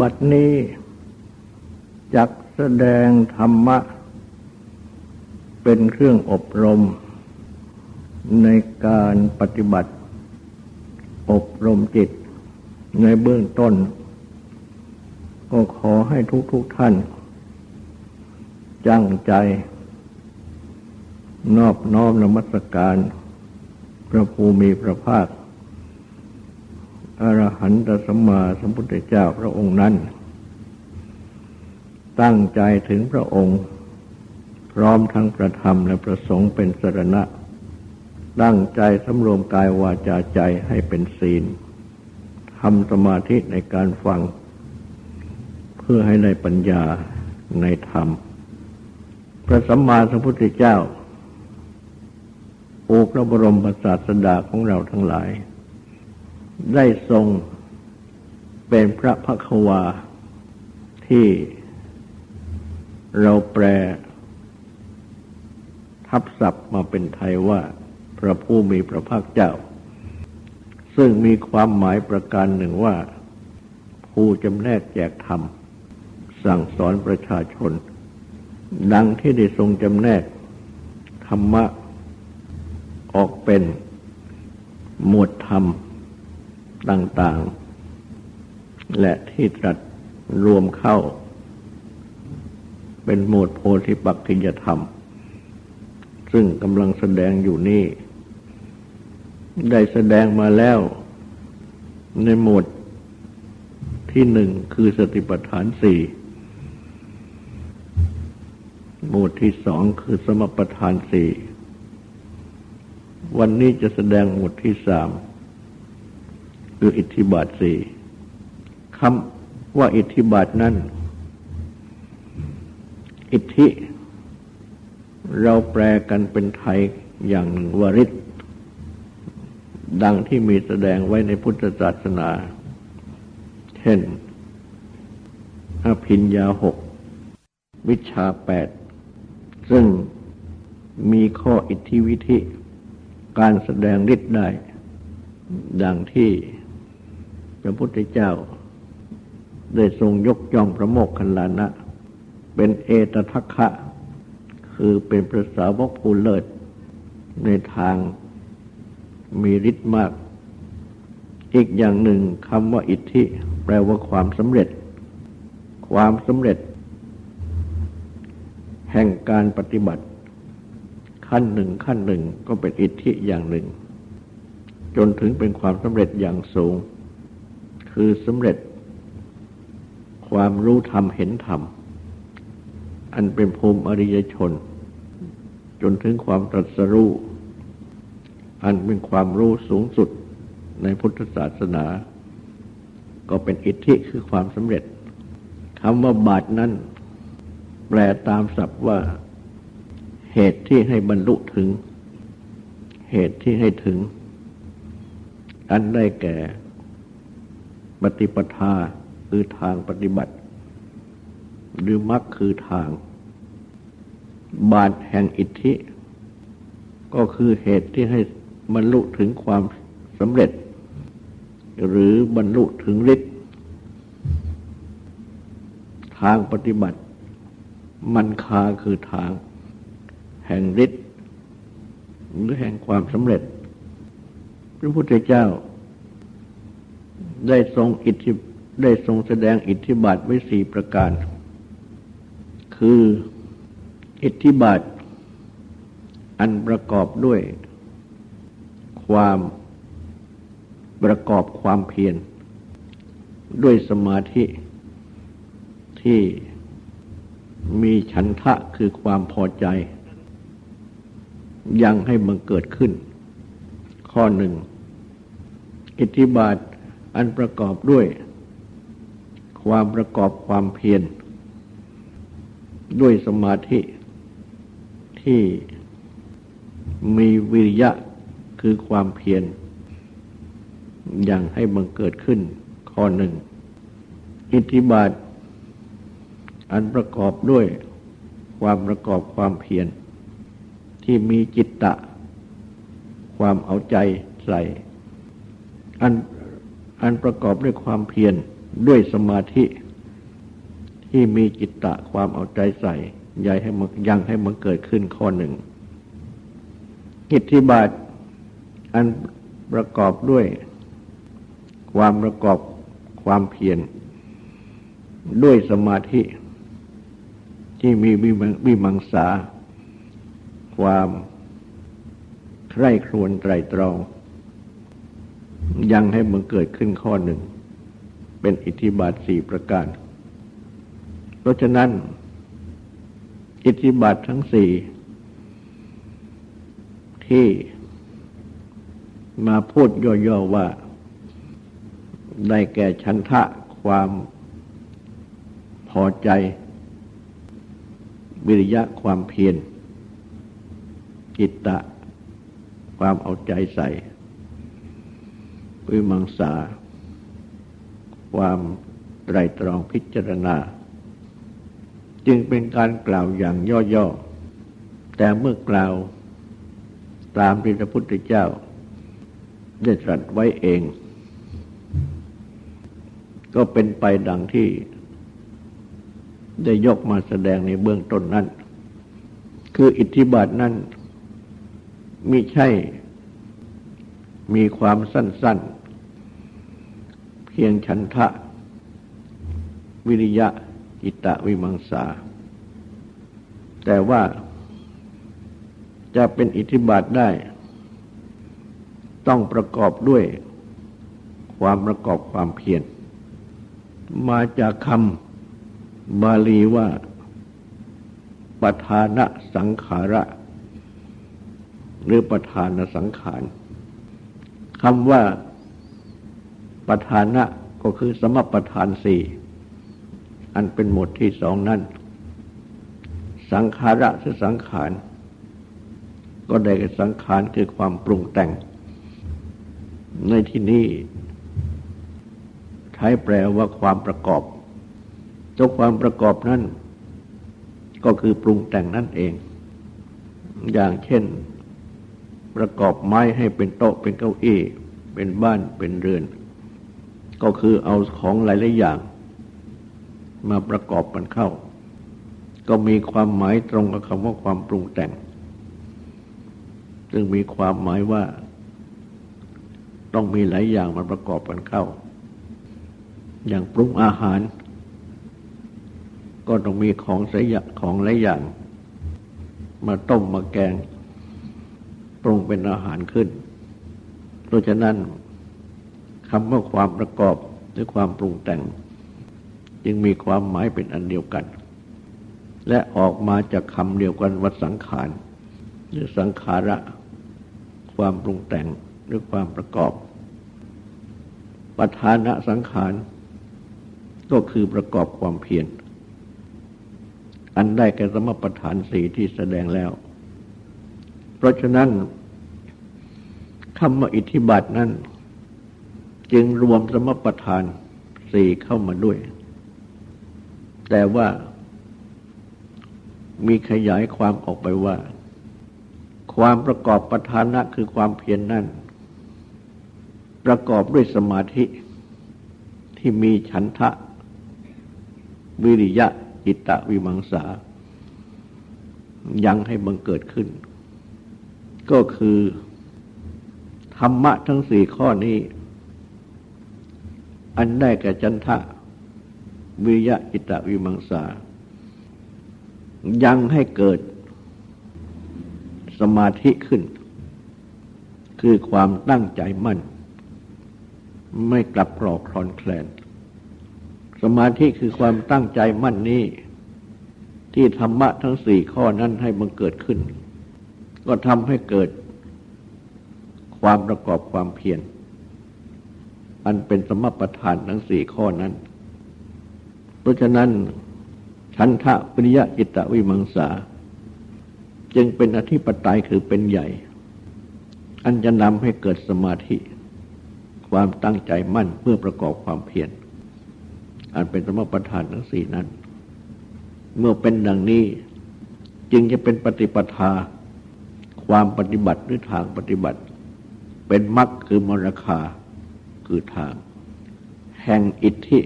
บัดนี้จักแสดงธรรมะ เป็นเครื่องอบรม ในการปฏิบัติ อบรมจิตในเบื้องต้น ก็ขอให้ทุกๆทท่าน จังใจ นอบน้อมนมัสการ พระภูมิพระภาค อรหันตสัมมาสัมพุทธเจ้าพระองค์นั้น ตั้งใจถึงพระองค์ พร้อมทั้งประธรรมและประสงค์เป็นสรณะ ตั้งใจสำรวมกายวาจาใจให้เป็นศีลทำสมาธิในการฟัง เพื่อให้ได้ปัญญาในธรรม พระสัมมาสัมพุทธเจ้าโอพระบรมศาสดาของเราทั้งหลาย ได้ทรงเป็นพระพักวาที่เราแปล ทับศัพท์มาเป็นไทยว่า พระผู้มีพระภาคเจ้า ซึ่งมีความหมายประการหนึ่งว่า ผู้จำแนกแจกธรรม สั่งสอนประชาชน ดังที่ได้ทรงจำแนก ธรรมะออกเป็นหมวดธรรม ต่างๆ และที่ตรัสรวมเข้า เป็นหมวดโพธิปักขิยธรรม ซึ่งกำลังแสดงอยู่นี่ ได้แสดงมาแล้วในหมวดที่หนึ่งคือสติปัฏฐานสี่หมวดที่สองคือสมปัฏฐานสี่ วันนี้จะแสดงหมวดที่สาม คืออิทธิบาทสี่คำว่าอิทธิบาทนั้น อิทธิ เราแปลกันเป็นไทยอย่างหนึ่งวริศดังที่มีแสดงไว้ในพุทธศาสนา เช่น อภิญญาหก วิชาแปด ซึ่งมีข้ออิทธิวิธิ การแสดงฤทธิ์ได้ ดังที่ ระพุทธเจ้า ได้ทรงยกย่องพระโมกขันลานะ เป็นเอตทัคคะ คือเป็นพระสาวกผู้เลิศ ในทางมีฤทธิ์มาก อีกอย่างหนึ่งคำว่าอิทธิ แปลว่าความสำเร็จ ความสำเร็จ แห่งการปฏิบัติ ขั้นหนึ่งขั้นหนึ่งก็เป็นอิทธิอย่างหนึ่ง จนถึงเป็นความสำเร็จอย่างสูง คือสำเร็จ ความรู้ธรรมเห็นธรรม อันเป็นภูมิอริยชน จนถึงความตรัสรู้ อันเป็นความรู้สูงสุดในพุทธศาสนา ก็เป็นอิทธิคือความสำเร็จคำว่าบาทนั้น แปลตามศัพท์ว่า เหตุที่ให้บรรลุถึง เหตุที่ให้ถึง อันได้แก่ ปฏิปทาคือทางปฏิบัติ หรือมรรคคือทาง บาทแห่งอิทธิ ก็คือเหตุที่ให้บรรลุถึงความสำเร็จ หรือบรรลุถึงฤทธิ์ทางปฏิบัติ มันคาคือทาง แห่งฤทธิ์หรือแห่งความสำเร็จ พระพุทธเจ้า ได้ทรงอิทธิได้ทรงแสดงอิทธิบาทไว้สี่ประการ คืออิทธิบาท อันประกอบด้วย ความประกอบความเพียรด้วยสมาธิที่มีฉันทะคือความพอใจ ยังให้มันเกิดขึ้น ข้อหนึ่ง อิทธิบาท อันประกอบด้วย ความประกอบความเพียรด้วยสมาธิที่มีวิริยะคือความเพียรยังให้มันเกิดขึ้นข้อหนึ่ง อิทธิบาท อันประกอบด้วยความประกอบความเพียรที่มีจิตตะ ความเอาใจใส่อัน อันประกอบด้วยความเพียรด้วยสมาธิ ที่มีจิตตะความเอาใจใส่ยายให้มันยังให้มันเกิดขึ้นข้อหนึ่งอิทธิบาทอันประกอบด้วย ความประกอบความเพียรด้วยสมาธิ ที่มีวิมังสา ความใคร่ครวญไตรตรอง ยังให้มันเกิดขึ้นข้อหนึ่ง เป็นอิทธิบาทสี่ประการ เพราะฉะนั้น อิทธิบาททั้งสี่ที่มาพูดย่อๆว่า ได้แก่ชันทะความพอใจ วิริยะความเพียรจิตตะ ความเอาใจใส่ วิมังสา ความไตรตรองพิจารณา จึงเป็นการกล่าวอย่างย่อๆ แต่เมื่อกล่าวตามที่พระพุทธเจ้า ได้ตรัสไว้เอง ก็เป็นไปดังที่ ได้ยกมาแสดงในเบื้องต้นนั้น คืออิทธิบาทนั้นมิใช่มีความสั้นๆ พียงฉันทะ วิริยะอิตะวิมังสา แต่ว่าจะเป็นอิทธิบาทได้ ต้องประกอบด้วยความประกอบความเพียรมาจากคำบาลีว่าปทานะสังขาระ หรือปทานสังขารคำว่า ปทานะก็คือสมปทานสี่อันเป็นหมวดที่สองนั้น สังขาระคือสังขาร ก็ได้แก่สังขารคือความปรุงแต่ง ในที่นี้ใช้แปลว่าความประกอบตัวความประกอบนั้นก็คือปรุงแต่งนั่นเอง อย่างเช่น ประกอบไม้ให้เป็นโต๊ะเป็นเก้าอี้ เป็นบ้านเป็นเรือน ก็คือเอาของหลายๆอย่าง มาประกอบกันเข้า ก็มีความหมายตรงกับคำว่าความปรุงแต่ง ซึ่งมีความหมายว่า ต้องมีหลายอย่างมาประกอบกันเข้า อย่างปรุงอาหาร ก็ต้องมีของสยของหลายอย่าง มาต้มมาแกง ปรุงเป็นอาหารขึ้น เพราะฉะนั้น คำว่าความประกอบหรือความปรุงแต่ง จึงมีความหมายเป็นอันเดียวกัน และออกมาจากคำเดียวกันวัดสังขาร หรือสังขาระ ความปรุงแต่งหรือความประกอบประธานะสังขาร ก็คือประกอบความเพียรอันได้แก่สมประธานสี่ที่แสดงแล้ว เพราะฉะนั้นคำว่าอิทธิบาทนั้น จึงรวมสมประธานสี่เข้ามาด้วย แต่ว่ามีขยายความออกไปว่า ความประกอบประธานะคือความเพียรนนั่น ประกอบด้วยสมาธิที่มีฉันทะ วิริยะจิตตวิมังสา ยังให้บังเกิดขึ้น ก็คือ ธรรมะทั้งสี่ข้อนี้ อันได้แก่จันทะวิยะจิตตวิมังสา ยังให้เกิดสมาธิขึ้น คือความตั้งใจมั่น ไม่กลับกรอกคลอนแคลน สมาธิคือความตั้งใจมั่นนี้ ที่ธรรมะทั้งสี่ข้อนั้นให้มันเกิดขึ้น ก็ทำให้เกิดความประกอบความเพียร อันเป็นสมประทานทั้งสี่ข้อนั้น เพราะฉะนั้นชันทะปริยะจิตวิมังสา จึงเป็นอธิปไตยคือเป็นใหญ่ อันจะนำให้เกิดสมาธิ ความตั้งใจมั่นเพื่อประกอบความเพียรอันเป็นสมประทานทั้งสี่นั้น เมื่อเป็นดังนี้จึงจะเป็นปฏิปทา ความปฏิบัติหรือทางปฏิบัติ เป็นมรรคคือมรรคา คือทาง แห่งอิทธิ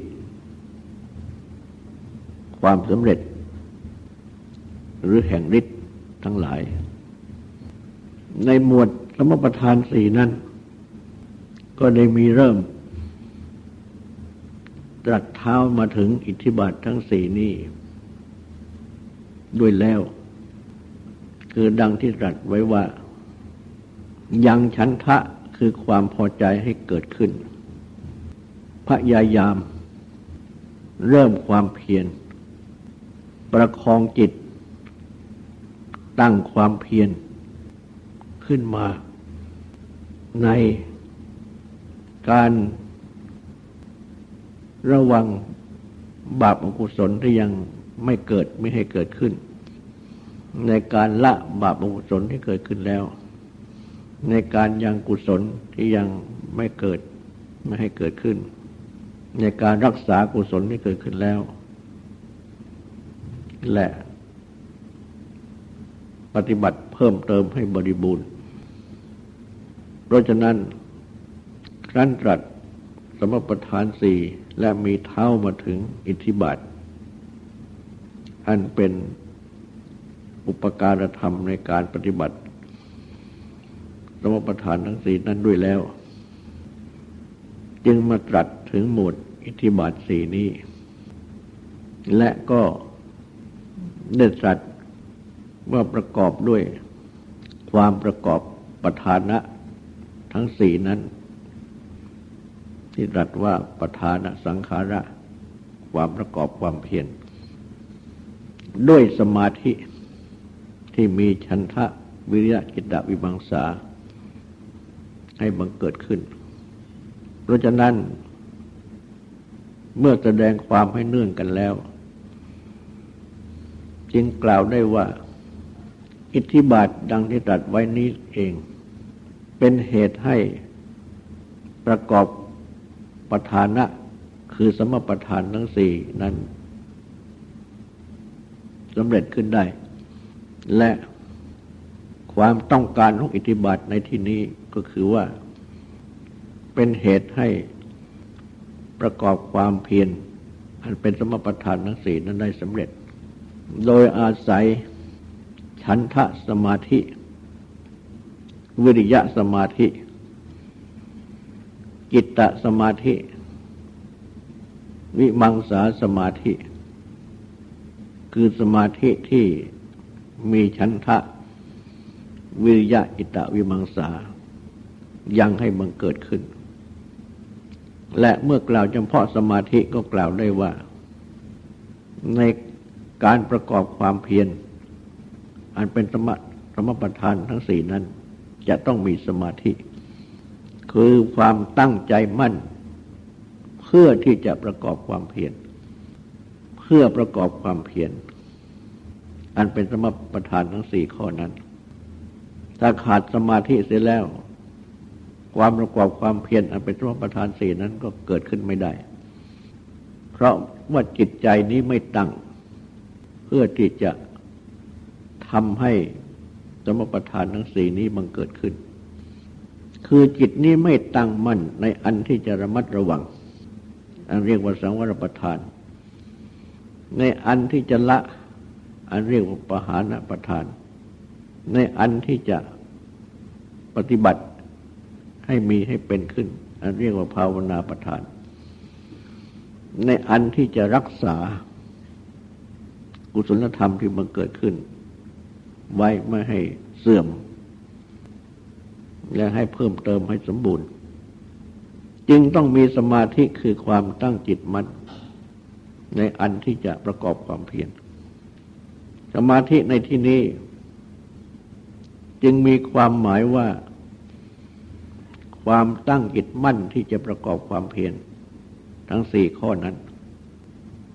ความสำเร็จ หรือแห่งฤทธิ์ทั้งหลาย ในหมวดสมประทานสี่นั้น ก็ได้มีเริ่ม ตรัสเท้ามาถึงอิทธิบาททั้งสี่นี้ด้วยแล้ว คือดังที่ตรัสไว้ว่ายังชันทะคือความพอใจให้เกิดขึ้น พยายาม เริ่มความเพียร ประคองจิต ตั้งความเพียรขึ้นมา ในการระวังบาปอกุศลที่ยังไม่เกิดไม่ให้เกิดขึ้น ในการละบาปอกุศลที่เกิดขึ้นแล้ว ในการยังกุศลที่ยังไม่เกิดไม่ให้เกิดขึ้น ในการรักษากุศลที่เกิดขึ้นแล้ว และปฏิบัติเพิ่มเติมให้บริบูรณ์ เพราะฉะนั้นครั้นตรัสสมประทานสี่และมีเท้ามาถึงอิทธิบาท อันเป็นอุปการธรรมในการปฏิบัติสมประทานทั้งสี่นั้นด้วยแล้ว จึงมาตรัส ถึงหมวดอิทธิบาทสี่นี้ และก็ได้ตรัสว่าประกอบด้วยความประกอบประธานะทั้งสี่นั้น ที่ตรัสว่าประธานะสังขาระ ความประกอบความเพียรด้วยสมาธิที่มีชันทะวิริยะกิตตวิบังสาให้บังเกิดขึ้น เพราะฉะนั้น เมื่อแสดงความให้เนื่องกันแล้ว จึงกล่าวได้ว่า อิทธิบาทดังที่ตรัสไว้นี้เอง เป็นเหตุให้ประกอบประธานะคือสมประธานทั้งสี่นั้นสำเร็จขึ้นได้ และความต้องการของอิทธิบาทในที่นี้ก็คือว่า เป็นเหตุให้ ประกอบความเพียรอันเป็นสมประทานทั้งสี่นั้นได้สำเร็จ โดยอาศัยฉันทะสมาธิ วิริยะสมาธิ กิตตสมาธิ วิมังสาสมาธิ คือสมาธิที่มีฉันทะ วิริยะอิตตวิมังสายังให้บังเกิดขึ้น และเมื่อกล่าวเฉพาะสมาธิก็กล่าวได้ว่า ในการประกอบความเพียรอันเป็นสมสมประทานทั้งสี่นั้น จะต้องมีสมาธิ คือความตั้งใจมั่น เพื่อที่จะประกอบความเพียรเพื่อประกอบความเพียรอันเป็นสมประทานทั้งสี่ข้อนั้น ถ้าขาดสมาธิเสียแล้ว ความประกอบความเพียรอันเป็นสมประทานสี่นั้นก็เกิดขึ้นไม่ได้ เพราะว่าจิตใจนี้ไม่ตั้ง เพื่อที่จะทำให้สมประทานทั้งสี่นี้บังเกิดขึ้น คือจิตนี้ไม่ตั้งมั่นในอันที่จะระมัดระวัง อันเรียกว่าสังวรประทาน ในอันที่จะละ อันเรียกว่าปหานประทาน ในอันที่จะปฏิบัติ ให้มีให้เป็นขึ้น อันเรียกว่าภาวนาประทาน ในอันที่จะรักษากุศลธรรมที่มันเกิดขึ้น ไว้ไม่ให้เสื่อม และให้เพิ่มเติมให้สมบูรณ์ จึงต้องมีสมาธิคือความตั้งจิตมั่นในอันที่จะประกอบความเพียรสมาธิในที่นี้ จึงมีความหมายว่า ความตั้งจิตมั่นที่จะประกอบความเพียรทั้งสี่ข้อนั้น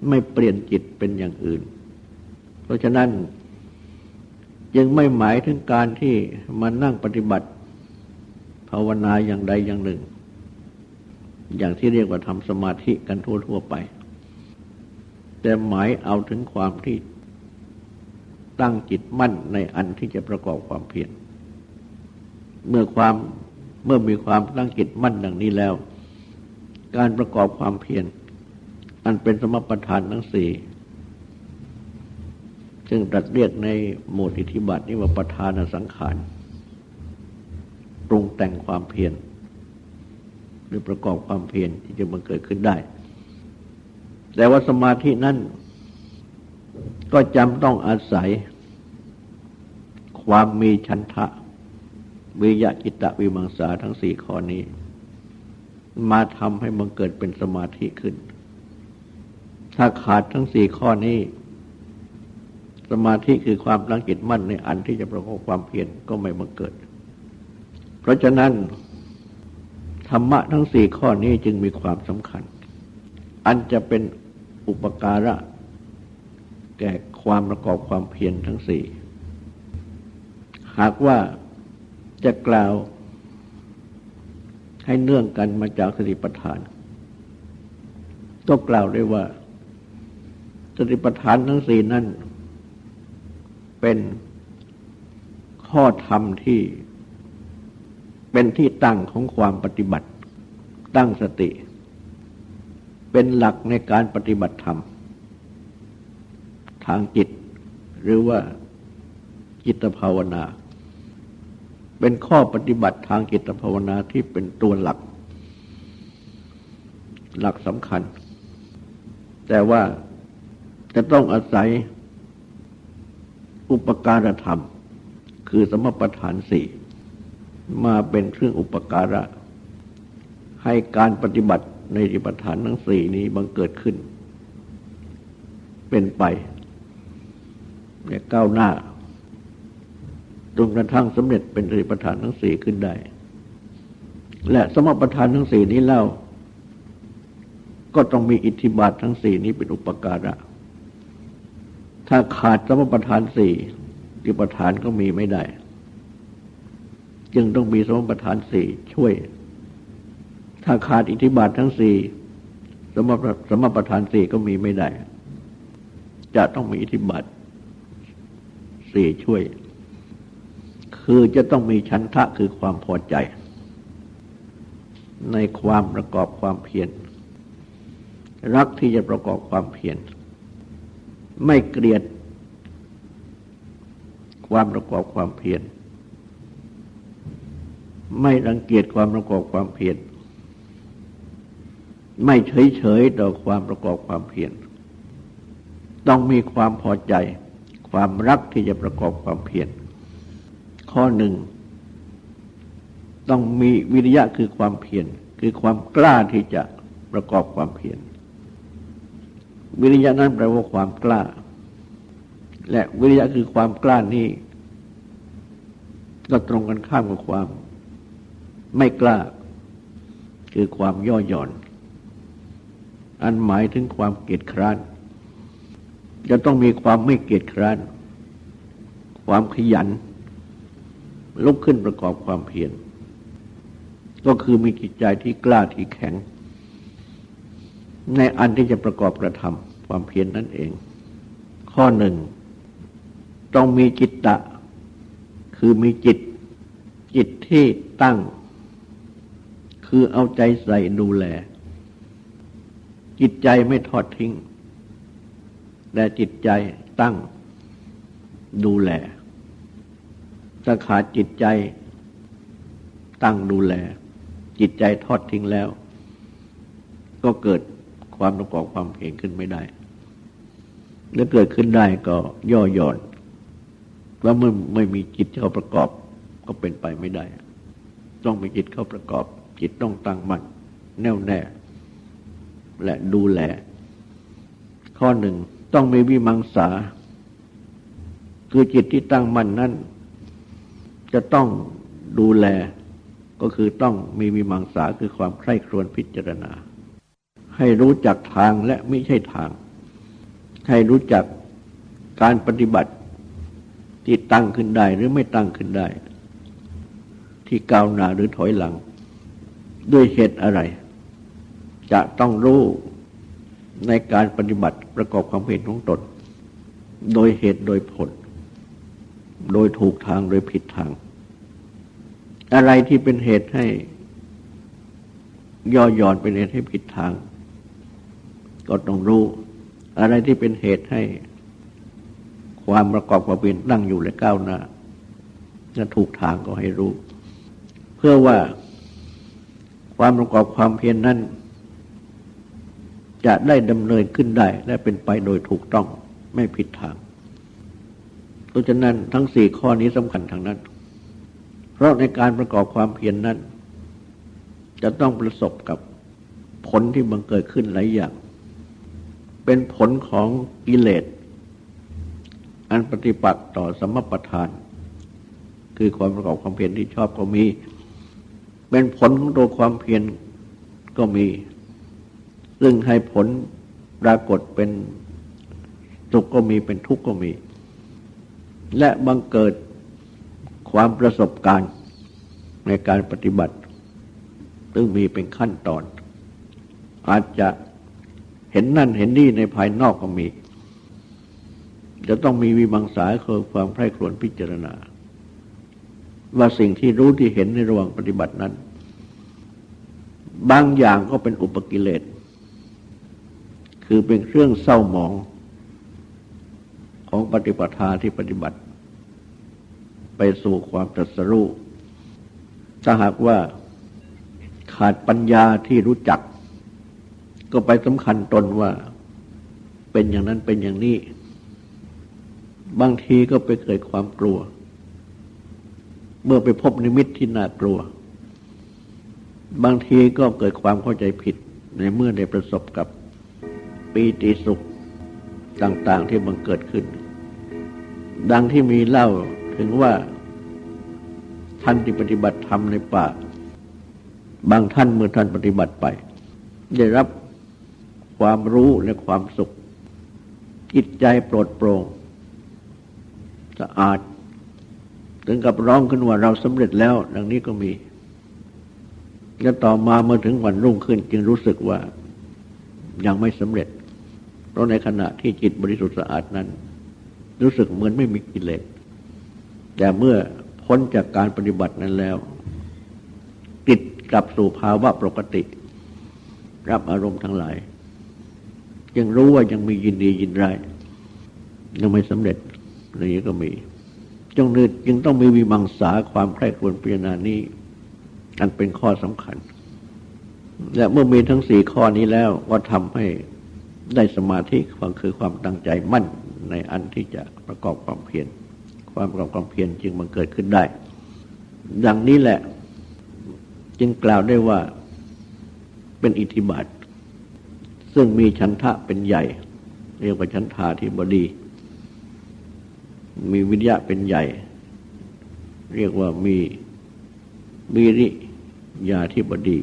ไม่เปลี่ยนจิตเป็นอย่างอื่น เพราะฉะนั้นจึงไม่หมายถึงการที่มานั่งปฏิบัติ ภาวนาอย่างใดอย่างหนึ่ง อย่างที่เรียกว่าทำสมาธิกันทั่วๆไป แต่หมายเอาถึงความที่ตั้งจิตมั่นในอันที่จะประกอบความเพียรเมื่อความ เมื่อมีความตั้งจิตมั่นดังนี้แล้ว การประกอบความเพียรอันเป็นสมประทานทั้งสี่ซึ่งตรัสเรียกในหมวดอิทธิบาทนี้ว่าประธานสังขารปรุงแต่งความเพียรหรือประกอบความเพียรที่จะบังเกิดขึ้นได้ แต่ว่าสมาธินั้นก็จำต้องอาศัย ความมีชันทะ วิยะจิตตวิมังสาทั้งสี่ข้อนี้ มาทำให้มันเกิดเป็นสมาธิขึ้น ถ้าขาดทั้งสี่ข้อนี้ สมาธิคือความตั้งจิตมั่นในอันที่จะประกอบความเพียรก็ไม่บังเกิด เพราะฉะนั้น ธรรมะทั้งสี่ข้อนี้จึงมีความสำคัญ อันจะเป็นอุปการะ แก่ความประกอบความเพียรทั้งสี่หากว่า จะกล่าว ให้เนื่องกันมาจากสติปัฏฐานก็กล่าวได้ว่าสติปัฏฐานทั้งสี่นั้น เป็นข้อธรรมที่เป็นที่ตั้งของความปฏิบัติ ตั้งสติ เป็นหลักในการปฏิบัติธรรม ทางจิต หรือว่าจิตภาวนา เป็นข้อปฏิบัติทางจิตภาวนาที่เป็นตัวหลัก หลักสำคัญ แต่ว่าจะต้องอาศัยอุปการธรรม คือสมปทานสี่มาเป็นเครื่องอุปการะ ให้การปฏิบัติในอิปทานทั้งสี่นี้บังเกิดขึ้น เป็นไปเนี่ยก้าวหน้า จนกระทั่งสำเร็จเป็นสติปัฏฐานทั้งสี่ขึ้นได้ และสมปัฏฐานทั้งสี่นี้เล่า ก็ต้องมีอิทธิบาททั้งสี่นี้เป็นอุปการะ ถ้าขาดสมปัฏฐานสี่สติปัฏฐานก็มีไม่ได้ จึงต้องมีสมปัฏฐานสี่ช่วย ถ้าขาดอิทธิบาททั้งสี่สมสมปัฏฐานสี่ก็มีไม่ได้ จะต้องมีอิทธิบาทสี่ช่วย คือจะต้องมีชันทะคือความพอใจ ในความประกอบความเพียร รักที่จะประกอบความเพียร ไม่เกลียด ความประกอบความเพียร ไม่รังเกียจความประกอบความเพียร ไม่เฉยเฉยต่อความประกอบความเพียร ต้องมีความพอใจ ความรักที่จะประกอบความเพียร ข้อหนึ่ง ต้องมีวิริยะคือความเพียรคือความกล้าที่จะประกอบความเพียรวิริยะนั้นแปลว่าความกล้า และวิริยะคือความกล้านี้ ก็ตรงกันข้ามกับความ ไม่กล้า คือความย่อหย่อน อันหมายถึงความเกียจคร้าน จะต้องมีความไม่เกียจคร้าน ความขยัน ลุกขึ้นประกอบความเพียรก็คือมีจิตใจที่กล้าที่แข็ง ในอันที่จะประกอบกระทำความเพียรนนั่นเอง ข้อหนึ่ง ต้องมีจิตตะ คือมีจิต จิตที่ตั้ง คือเอาใจใส่ดูแล จิตใจไม่ทอดทิ้งและจิตใจตั้งดูแล ถ้าขาดจิตใจตั้งดูแล จิตใจทอดทิ้งแล้ว ก็เกิดความประกอบความเพียรขึ้นไม่ได้ และเกิดขึ้นได้ก็ย่อหย่อนว่าเมื่อไม่มีจิตเข้าประกอบ ก็เป็นไปไม่ได้ ต้องมีจิตเข้าประกอบ จิตต้องตั้งมั่นแน่วแน่ และดูแล ข้อหนึ่งต้องมีวิมังสา คือจิตที่ตั้งมั่นนั้น จะต้องดูแลก็คือต้องมีวิมังสาคือความใคร่ครวญพิจารณา ให้รู้จักทางและไม่ใช่ทาง ให้รู้จักการปฏิบัติที่ตั้งขึ้นได้หรือไม่ตั้งขึ้นได้ ที่ก้าวหน้าหรือถอยหลัง ด้วยเหตุอะไร จะต้องรู้ในการปฏิบัติประกอบความเห็นของตน โดยเหตุโดยผล โดยถูกทางโดยผิดทาง อะไรที่เป็นเหตุให้ ย่อหย่อนเป็นเหตุให้ผิดทาง ก็ต้องรู้ อะไรที่เป็นเหตุให้ ความประกอบความเพียรตั้งอยู่และก้าวหน้าและถูกทางก็ให้รู้ เพื่อว่าความประกอบความเพียรนนั้น จะได้ดำเนินขึ้นได้และเป็นไปโดยถูกต้องไม่ผิดทาง ราะฉะนั้นทั้งสี่ข้อนี้สำคัญทางนั้น เพราะในการประกอบความเพียรนนั้น จะต้องประสบกับผลที่บังเกิดขึ้นหลายอย่าง เป็นผลของกิเลส อันปฏิปักษ์ต่อสมประทาน คือความประกอบความเพียรที่ชอบก็มี เป็นผลของตัวความเพียรก็มี ซึ่งให้ผลปรากฏเป็นสุขก็มีเป็นทุกข์ก็มี และบังเกิดความประสบการณ์ในการปฏิบัติ ซึ่งมีเป็นขั้นตอน อาจจะเห็นนั่นเห็นนี่ในภายนอกก็มี จะต้องมีวิมังสาคือความใคร่ครวญพิจารณา ว่าสิ่งที่รู้ที่เห็นในระหว่างปฏิบัตินั้น บางอย่างก็เป็นอุปกิเลส คือเป็นเครื่องเศร้าหมอง ของปฏิปทาที่ปฏิบัติ ไปสู่ความตรัสรู้ถ้าหากว่าขาดปัญญาที่รู้จัก ก็ไปสำคัญตนว่าเป็นอย่างนั้นเป็นอย่างนี้ บางทีก็ไปเกิดความกลัว เมื่อไปพบนิมิตที่น่ากลัว บางทีก็เกิดความเข้าใจผิดในเมื่อได้ประสบกับปีติสุข ต่าง ๆ ที่บังเกิดขึ้น ดังที่มีเล่าถึงว่าท่านที่ปฏิบัติธรรมในป่า บางท่านเมื่อท่านปฏิบัติไป ได้รับความรู้และความสุข จิตใจโปรดโปร่งสะอาด ถึงกับร้องขึ้นว่าเราสำเร็จแล้ว ดังนี้ก็มีและต่อมาเมื่อถึงวันรุ่งขึ้น จึงรู้สึกว่ายังไม่สำเร็จ ราะในขณะที่จิตบริสุทธิ์สะอาดนั้น รู้สึกเหมือนไม่มีกิเลสแต่เมื่อพ้นจากการปฏิบัตินั้นแล้ว จิตกลับสู่ภาวะปกติ รับอารมณ์ทั้งหลาย ยังรู้ว่ายังมียินดียินร้ายยังไม่สำเร็จอย่างนี้ก็มีจงนึกจึงต้องมีวิมังสาความใคร่ครวญพิจารณานี้อันเป็นข้อสำคัญ และเมื่อมีทั้งสี่ข้อนี้แล้วก็ทำให้ ได้สมาธิความคือความตั้งใจมั่นในอันที่จะประกอบความเพียรความประกอบความเพียรจึงมันเกิดขึ้นได้ ดังนี้แหละ จึงกล่าวได้ว่าเป็นอิทธิบาท ซึ่งมีชันทะเป็นใหญ่ เรียกว่าชันทาที่บดี มีวิญญาเป็นใหญ่ เรียกว่ามีมีริยาที่บดี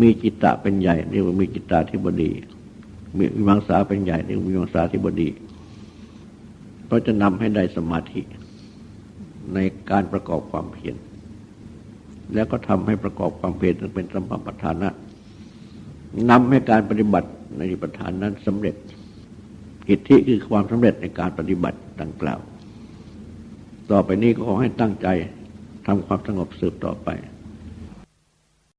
มีจิตตะเป็นใหญ่ เรียกว่ามีจิตตาที่บดี มีวิมังสาเป็นใหญ่เรียกว่าวิมังสาที่บดีเพราะจะนำให้ได้สมาธิในการประกอบความเพียรแล้วก็ทำให้ประกอบความเพียรเป็นสัมปปทานะนำให้การปฏิบัติในประธานนั้นสำเร็จกิจที่คือความสำเร็จในการปฏิบัติดังกล่าว ต่อไปนี้ก็ขอให้ตั้งใจทำความสงบสืบต่อไป